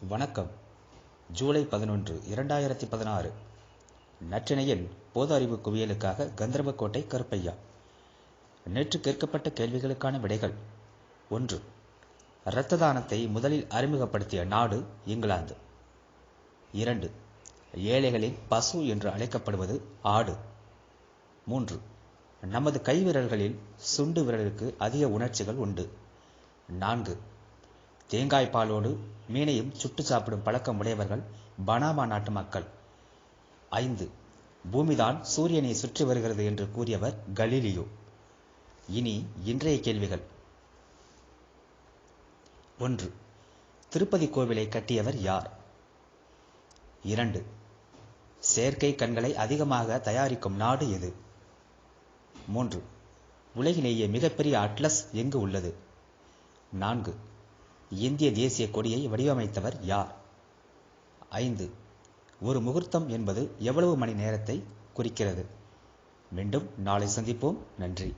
வணக்கம். ஜூலை பதினொன்று இரண்டாயிரத்தி பதினாறு. நற்றினையின் பொது அறிவு குவியலுக்காக கந்தர்வக்கோட்டை கருப்பையா. நேற்று கேட்கப்பட்ட கேள்விகளுக்கான விடைகள். ஒன்று இரத்த தானத்தை முதலில் அறிமுகப்படுத்திய நாடு இங்கிலாந்து. இரண்டு ஏழைகளின் பசு என்று அழைக்கப்படுவது ஆடு. மூன்று நமது கைவிரல்களில் சுண்டு விரலுக்கு அதிக உணர்ச்சிகள் உண்டு. நான்கு தேங்காய் பாலோடு மீனையும் சுட்டு சாப்பிடும் பழக்கம் உடையவர்கள் பனாமா நாட்டு மக்கள். ஐந்து பூமிதான் சூரியனை சுற்றி வருகிறது என்று கூறியவர் கலீலியோ. இனி இன்றைய கேள்விகள். ஒன்று திருப்பதி கோவிலை கட்டியவர் யார்? இரண்டு செயற்கை கண்களை அதிகமாக தயாரிக்கும் நாடு எது? மூன்று உலகிலேயே மிகப்பெரிய அட்லஸ் எங்கு உள்ளது? நான்கு இந்திய தேசிய கொடியை வடிவமைத்தவர் யார்? ஐந்து. ஒரு முகூர்த்தம் என்பது எவ்வளவு மணி நேரத்தை குறிக்கிறது? மீண்டும் நாளை சந்திப்போம். நன்றி.